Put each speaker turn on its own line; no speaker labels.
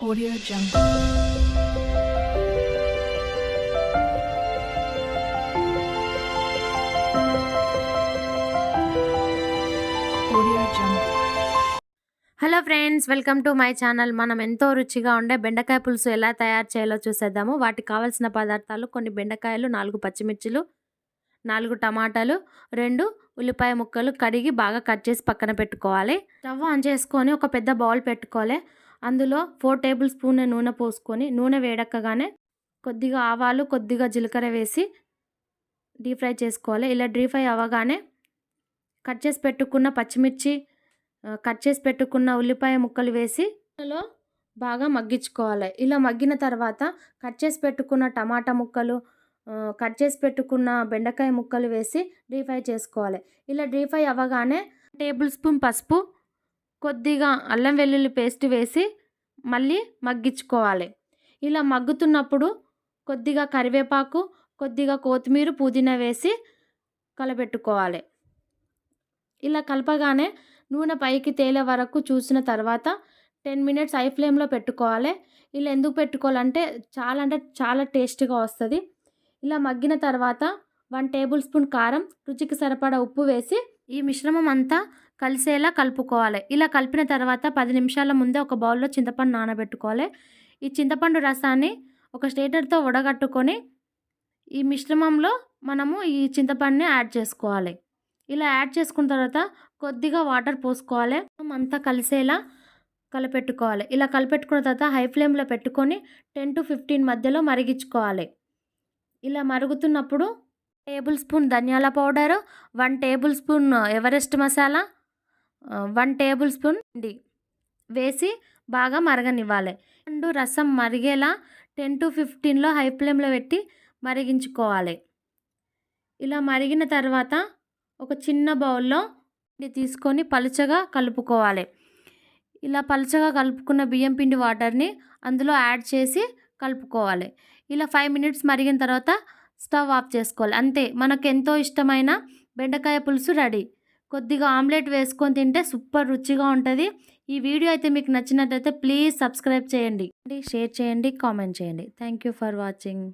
Audio Jungle. Audio Jungle.
Hello friends welcome to my channel మనం ఎంతో రుచిగా ఉండే బెండకాయ పులుసు ఎలా తయారు చేయాలో చూసేద్దాము వాటికి కావాల్సిన పదార్థాలు కొన్ని బెండకాయలు నాలుగు పచ్చిమిర్చిలు నాలుగు టమాటాలు రెండు ఉల్లిపాయ ముక్కలు కడిగి బాగా కట్ చేసి పక్కన పెట్టుకోవాలి స్టవ్ ఆన్ చేసుకొని ఒక పెద్ద బౌల్ పెట్టుకోవాలి అందులో ఫోర్ టేబుల్ స్పూన్ నూనె పోసుకొని నూనె వేడక్కగానే కొద్దిగా ఆవాలు కొద్దిగా జీలకర్ర వేసి డీప్ ఫ్రై చేసుకోవాలి. ఇలా డీప్ ఫ్రై అవ్వగానే కట్ చేసి పెట్టుకున్న పచ్చిమిర్చి కట్ చేసి పెట్టుకున్న ఉల్లిపాయ ముక్కలు వేసి అందులో బాగా మగ్గించుకోవాలి. ఇలా మగ్గిన తర్వాత కట్ చేసి పెట్టుకున్న టమాటా ముక్కలు కట్ చేసి పెట్టుకున్న బెండకాయ ముక్కలు వేసి డీప్ ఫ్రై చేసుకోవాలి. ఇలా డీప్ ఫ్రై అవ్వగానే టేబుల్ స్పూన్ పసుపు కొద్దిగా అల్లం వెల్లుల్లి పేస్ట్ వేసి మళ్ళీ మగ్గించుకోవాలి. ఇలా మగ్గుతున్నప్పుడు కొద్దిగా కరివేపాకు కొద్దిగా కొత్తిమీర పుదీనా వేసి కలబెట్టుకోవాలి. ఇలా కలపగానే నూనె పైకి తేలే వరకు చూసిన తర్వాత టెన్ మినిట్స్ హై ఫ్లేమ్లో పెట్టుకోవాలి. ఇలా ఎందుకు పెట్టుకోవాలంటే చాలా అంటే చాలా టేస్టీగా వస్తుంది. ఇలా మగ్గిన తర్వాత వన్ టేబుల్ స్పూన్ కారం రుచికి సరిపడా ఉప్పు వేసి ఈ మిశ్రమం అంతా కలిసేలా కలుపుకోవాలి. ఇలా కలిపిన తర్వాత పది నిమిషాల ముందే ఒక బౌల్లో చింతపండు నానబెట్టుకోవాలి. ఈ చింతపండు రసాన్ని ఒక స్టేటర్తో వడగట్టుకొని ఈ మిశ్రమంలో మనము ఈ చింతపండుని యాడ్ చేసుకోవాలి. ఇలా యాడ్ చేసుకున్న తర్వాత కొద్దిగా వాటర్ పోసుకోవాలి. అంతా కలిసేలా కలపెట్టుకోవాలి. ఇలా కలిపెట్టుకున్న తర్వాత హై ఫ్లేమ్లో పెట్టుకొని టెన్ టు ఫిఫ్టీన్ మధ్యలో మరిగించుకోవాలి. ఇలా మరుగుతున్నప్పుడు టేబుల్ స్పూన్ ధనియాల powder one tablespoon Everest masala one tablespoon D వేసి బాగా మరగనివ్వాలి. రెండు రసం మరిగేలా టెన్ టు ఫిఫ్టీన్లో హై ఫ్లేమ్లో పెట్టి మరిగించుకోవాలి. ఇలా మరిగిన తర్వాత ఒక చిన్న బౌల్లో తీసుకొని పలుచగా కలుపుకోవాలి. ఇలా పలుచగా కలుపుకున్న బియ్యం పిండి వాటర్ని అందులో యాడ్ చేసి కలుపుకోవాలి. ఇలా ఫైవ్ మినిట్స్ మరిగిన తర్వాత స్టవ్ ఆఫ్ చేసుకోవాలి. అంతే మనకు ఎంతో ఇష్టమైన బెండకాయ పులుసు రెడీ. కొద్దిగా ఆమ్లెట్ వేసుకొని తింటే సూపర్ రుచిగా ఉంటుంది. ఈ వీడియో అయితే మీకు నచ్చినట్లయితే ప్లీజ్ సబ్స్క్రైబ్ చేయండి. షేర్ చేయండి కామెంట్ చేయండి. Thank you for watching.